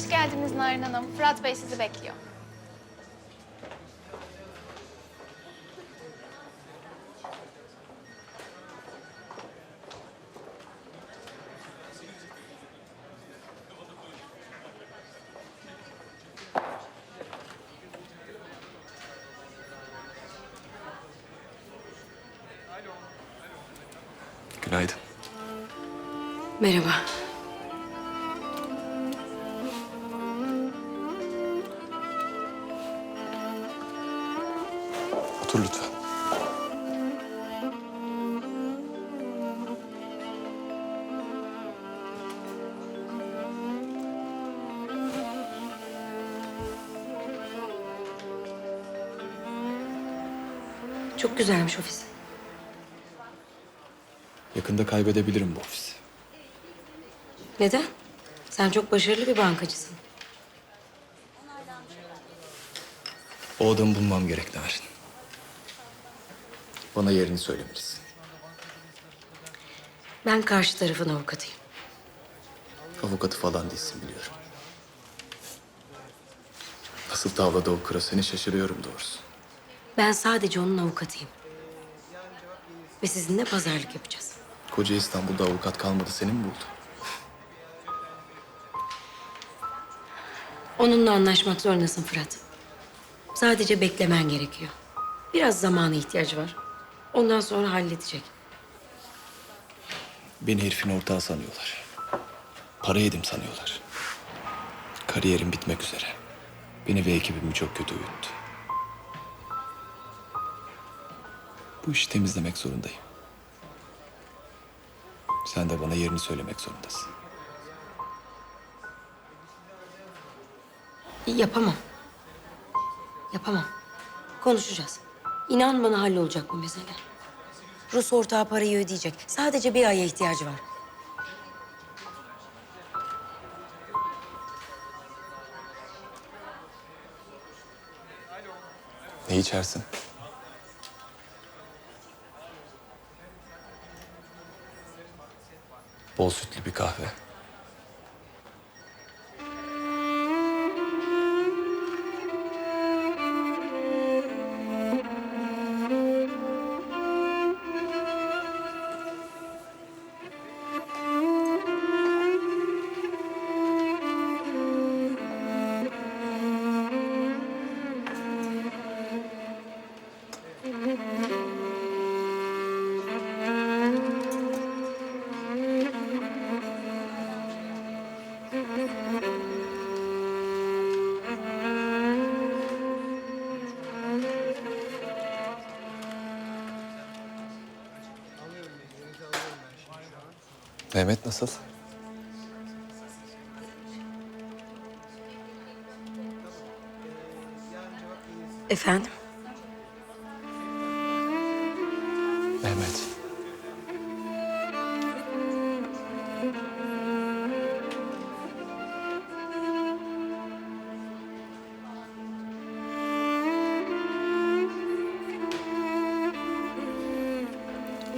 Hoş geldiniz Narin Hanım. Fırat Bey sizi bekliyor. Günaydın. Merhaba. Otur lütfen. Çok güzelmiş ofis. Yakında kaybedebilirim bu ofisi. Neden? Sen çok başarılı bir bankacısın. O adamı bulmam gerek Narin. Bana yerini söylemelisin. Ben karşı tarafın avukatıyım. Avukatı falan değilsin biliyorum. Nasıl tavladı o kıra seni şaşırıyorum doğrusu. Ben sadece onun avukatıyım. Ve sizinle pazarlık yapacağız. Koca İstanbul'da avukat kalmadı seni mi buldu? Onunla anlaşmak zorundasın Fırat. Sadece beklemen gerekiyor. Biraz zamana ihtiyacı var. Ondan sonra halledecek. Beni herifin ortağı sanıyorlar. Para yedim sanıyorlar. Kariyerim bitmek üzere. Beni ve ekibimi çok kötü uyuttu. Bu işi temizlemek zorundayım. Sen de bana yerini söylemek zorundasın. Yapamam. Yapamam. Konuşacağız. İnan bana hallolacak bu mesele. Rus ortağı parayı ödeyecek. Sadece bir aya ihtiyacı var. Ne içersin? Bol sütlü bir kahve. Mehmet nasıl? Efendim? Mehmet.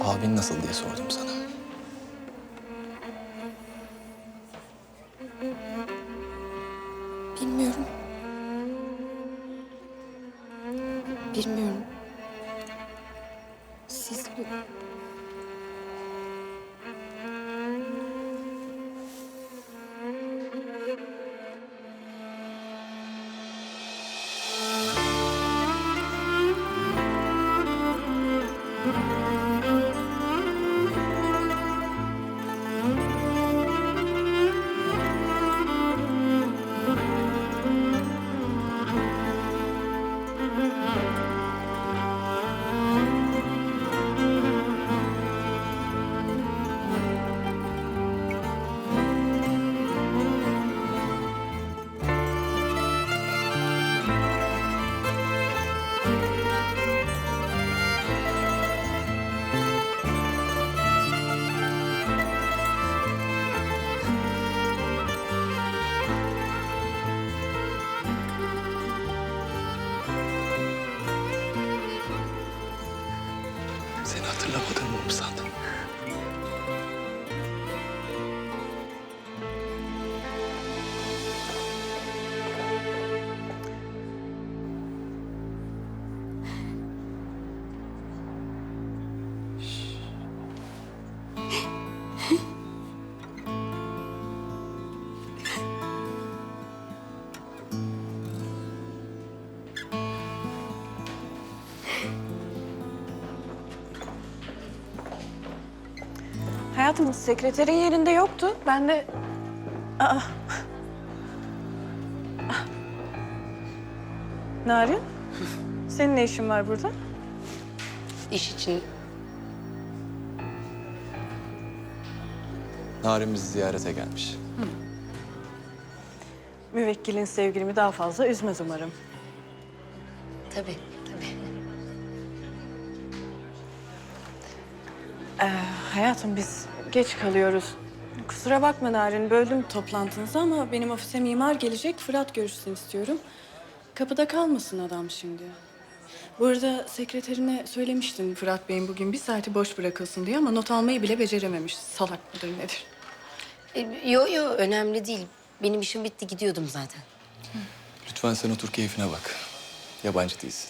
Abin nasıl diye sordum sana. Seni hatırlamadığımı mı sandın? Hayatım sekreterin yerinde yoktu. Ben de... Aa. Ah. Narin, senin ne işin var burada? İş için Narin bizi ziyarete gelmiş. Müvekkilin sevgilimi daha fazla üzmez umarım. tabii tabii. Hayatım biz geç kalıyoruz. Kusura bakma Narin, böldüm toplantınızı ama benim ofise mimar gelecek. Fırat görüşsün istiyorum. Kapıda kalmasın adam şimdi. Bu arada sekreterine söylemiştin Fırat Bey'in bugün bir saati boş bırakılsın diye ama not almayı bile becerememiş. Salak mıdır nedir? E, yo yo önemli değil. Benim işim bitti gidiyordum zaten. Lütfen sen otur keyfine bak. Yabancı değilsin.